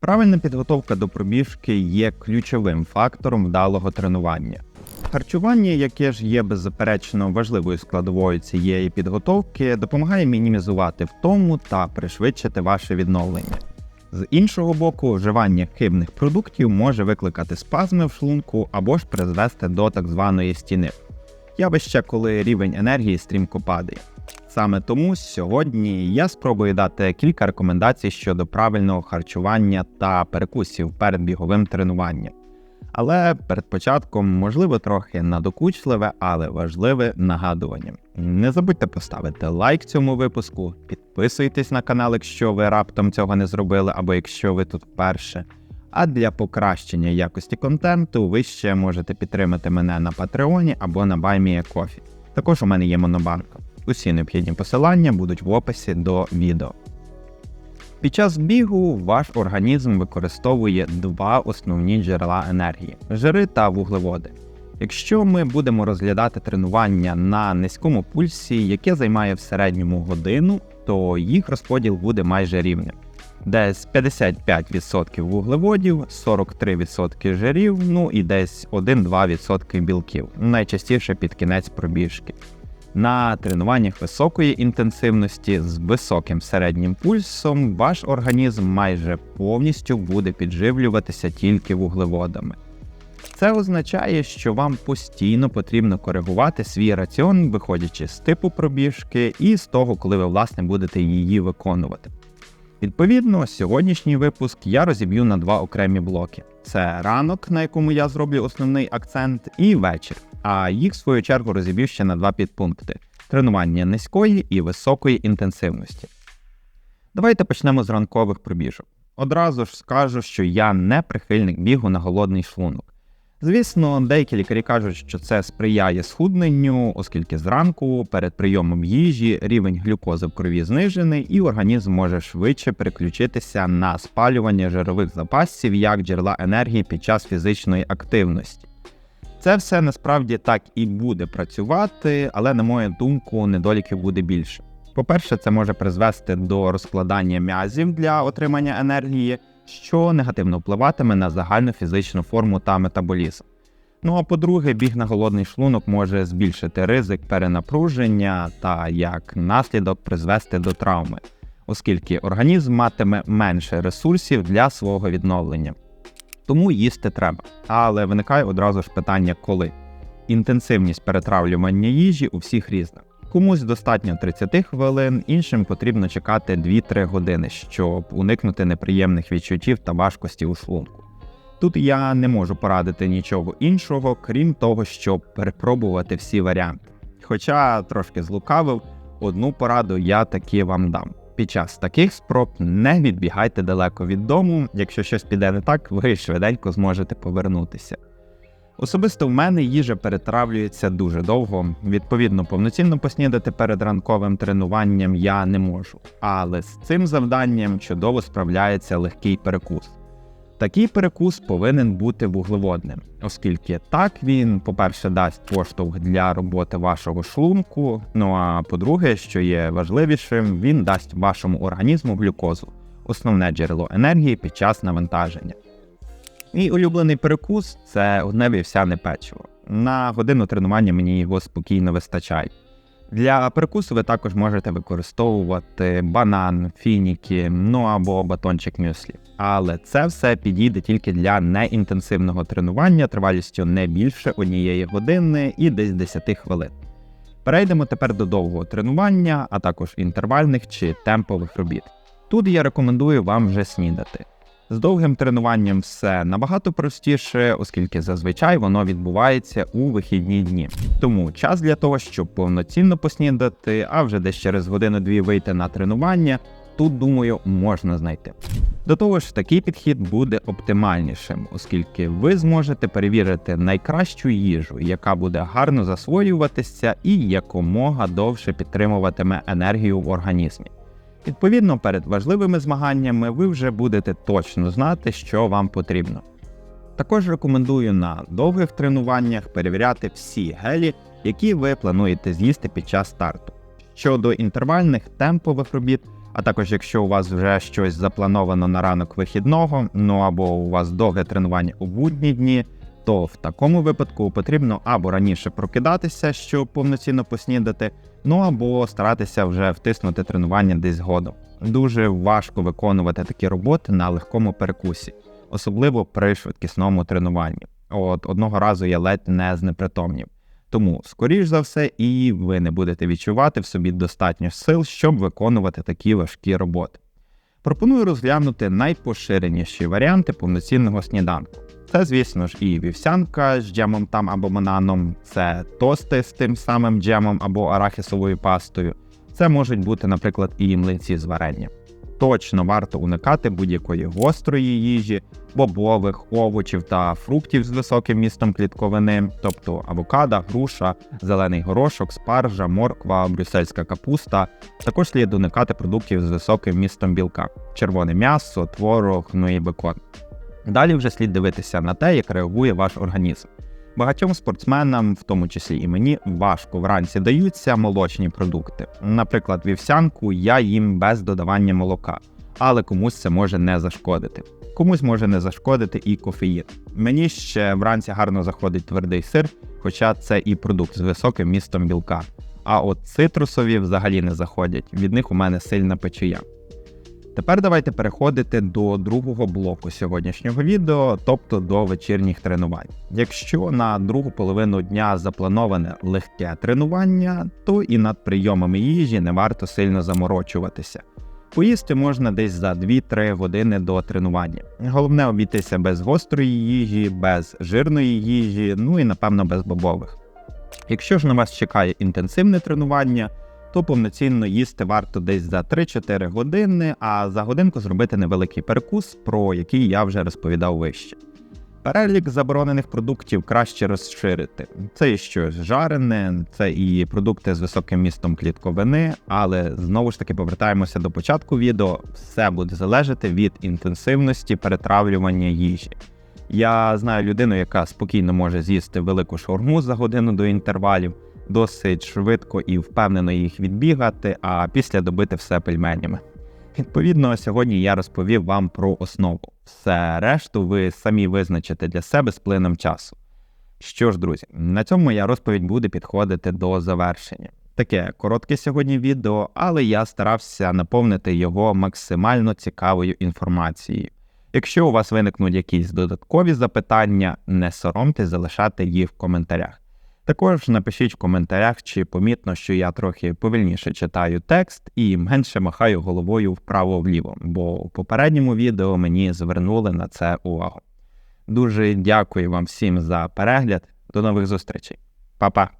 Правильна підготовка до пробіжки є ключовим фактором вдалого тренування. Харчування, яке ж є беззаперечно важливою складовою цієї підготовки, допомагає мінімізувати втому та пришвидшити ваше відновлення. З іншого боку, вживання хибних продуктів може викликати спазми в шлунку або ж призвести до так званої стіни. Явище, коли рівень енергії стрімко падає. Саме тому сьогодні я спробую дати кілька рекомендацій щодо правильного харчування та перекусів перед біговим тренуванням. Але перед початком, можливо, трохи надокучливе, але важливе нагадування. Не забудьте поставити лайк цьому випуску, підписуйтесь на канал, якщо ви раптом цього не зробили, або якщо ви тут вперше. А для покращення якості контенту ви ще можете підтримати мене на Патреоні або на BuyMeACoffee. Також у мене є монобанка. Усі необхідні посилання будуть в описі до відео. Під час бігу ваш організм використовує два основні джерела енергії жири та вуглеводи. Якщо ми будемо розглядати тренування на низькому пульсі, яке займає в середньому годину, то їх розподіл буде майже рівним. Десь 55% вуглеводів, 43% жирів, ну і десь 1-2% білків, найчастіше під кінець пробіжки. На тренуваннях високої інтенсивності з високим середнім пульсом ваш організм майже повністю буде підживлюватися тільки вуглеводами. Це означає, що вам постійно потрібно коригувати свій раціон, виходячи з типу пробіжки і з того, коли ви власне будете її виконувати. Відповідно, сьогоднішній випуск я розіб'ю на два окремі блоки: це ранок, на якому я зроблю основний акцент, і вечір. А їх в свою чергу розіб'ю ще на два підпункти: тренування низької і високої інтенсивності. Давайте почнемо з ранкових пробіжок. Одразу ж скажу, що я не прихильник бігу на голодний шлунок. Звісно, деякі лікарі кажуть, що це сприяє схудненню, оскільки зранку перед прийомом їжі рівень глюкози в крові знижений, і організм може швидше переключитися на спалювання жирових запасів як джерела енергії під час фізичної активності. Це все насправді так і буде працювати, але, на мою думку, недоліків буде більше. По-перше, це може призвести до розкладання м'язів для отримання енергії, що негативно впливатиме на загальну фізичну форму та метаболізм. Ну а по-друге, біг на голодний шлунок може збільшити ризик перенапруження та як наслідок призвести до травми, оскільки організм матиме менше ресурсів для свого відновлення. Тому їсти треба. Але виникає одразу ж питання, коли інтенсивність перетравлювання їжі у всіх різна. Комусь достатньо 30 хвилин, іншим потрібно чекати 2-3 години, щоб уникнути неприємних відчуттів та важкості у шлунку. Тут я не можу порадити нічого іншого, крім того, щоб перепробувати всі варіанти. Хоча трошки злукавив, одну пораду я таки вам дам. Під час таких спроб не відбігайте далеко від дому, якщо щось піде не так, ви швиденько зможете повернутися. Особисто в мене їжа перетравлюється дуже довго. Відповідно, повноцінно поснідати перед ранковим тренуванням я не можу. Але з цим завданням чудово справляється легкий перекус. Такий перекус повинен бути вуглеводним, оскільки так він, по-перше, дасть поштовх для роботи вашого шлунку. Ну а по-друге, що є важливішим, він дасть вашому організму глюкозу, основне джерело енергії під час навантаження. Мій улюблений перекус це одне вівсяне печиво. На годину тренування мені його спокійно вистачає. Для перекусу ви також можете використовувати банан, фініки, ну або батончик мюслі. Але це все підійде тільки для неінтенсивного тренування тривалістю не більше однієї години і десь 10 хвилин. Перейдемо тепер до довгого тренування, а також інтервальних чи темпових робіт. Тут я рекомендую вам вже снідати. З довгим тренуванням все набагато простіше, оскільки зазвичай воно відбувається у вихідні дні. Тому час для того, щоб повноцінно поснідати, а вже десь через годину-дві вийти на тренування, тут, думаю, можна знайти. До того ж, такий підхід буде оптимальнішим, оскільки ви зможете перевірити найкращу їжу, яка буде гарно засвоюватися і якомога довше підтримуватиме енергію в організмі. Відповідно, перед важливими змаганнями ви вже будете точно знати, що вам потрібно. Також рекомендую на довгих тренуваннях перевіряти всі гелі, які ви плануєте з'їсти під час старту. Щодо інтервальних темпових робіт, А також, якщо у вас вже щось заплановано на ранок вихідного, ну або у вас довге тренування у будні дні, то в такому випадку потрібно або раніше прокидатися, щоб повноцінно поснідати, ну або старатися вже втиснути тренування десь згодом. Дуже важко виконувати такі роботи на легкому перекусі, особливо при швидкісному тренуванні. От одного разу я ледь не знепритомнів. Тому, скоріш за все, і ви не будете відчувати в собі достатньо сил, щоб виконувати такі важкі роботи. Пропоную розглянути найпоширеніші варіанти повноцінного сніданку. Це, звісно ж, і вівсянка з джемом там або бананом, це тости з тим самим джемом або арахісовою пастою. Це можуть бути, наприклад, і млинці з варенням. Точно варто уникати будь-якої гострої їжі, бобових, овочів та фруктів з високим містом клітковини, тобто авокадо, груша, зелений горошок, спаржа, морква, брюссельська капуста. Також слід уникати продуктів з високим містом білка, червоне м'ясо, творог, ну і бекон. Далі вже слід дивитися на те, як реагує ваш організм. Багатьом спортсменам, в тому числі і мені, важко вранці даються молочні продукти. Наприклад, вівсянку я їм без додавання молока, але комусь це може не зашкодити. Комусь може не зашкодити і кофеїн. Мені ще вранці гарно заходить твердий сир, хоча це і продукт з високим містом білка. А от цитрусові взагалі не заходять. Від них у мене сильна печія. Тепер давайте переходити до другого блоку сьогоднішнього відео, тобто до вечірніх тренувань. Якщо на другу половину дня заплановане легке тренування, то і над прийомами їжі не варто сильно заморочуватися. Поїсти можна десь за 2-3 години до тренування. Головне обійтися без гострої їжі, без жирної їжі, ну і напевно без бобових. Якщо ж на вас чекає інтенсивне тренування, то повноцінно їсти варто десь за 3-4 години, а за годинку зробити невеликий перекус, про який я вже розповідав вище. Перелік заборонених продуктів краще розширити. Це і щось жарене, це і продукти з високим містом клітковини, але знову ж таки повертаємося до початку відео. Все буде залежати від інтенсивності перетравлювання їжі. Я знаю людину, яка спокійно може з'їсти велику шаурму за годину до інтервалів, досить швидко і впевнено їх відбігати, а після добити все пельменями. Відповідно, сьогодні я розповів вам про основу. Все решту ви самі визначите для себе з плином часу. Що ж, друзі, на цьому моя розповідь буде підходити до завершення. Таке коротке сьогодні відео, але я старався наповнити його максимально цікавою інформацією. Якщо у вас виникнуть якісь додаткові запитання, не соромтесь залишати їх в коментарях. Також напишіть в коментарях, чи помітно, що я трохи повільніше читаю текст і менше махаю головою вправо-вліво, бо у попередньому відео мені звернули на це увагу. Дуже дякую вам всім за перегляд. До нових зустрічей. Па-па!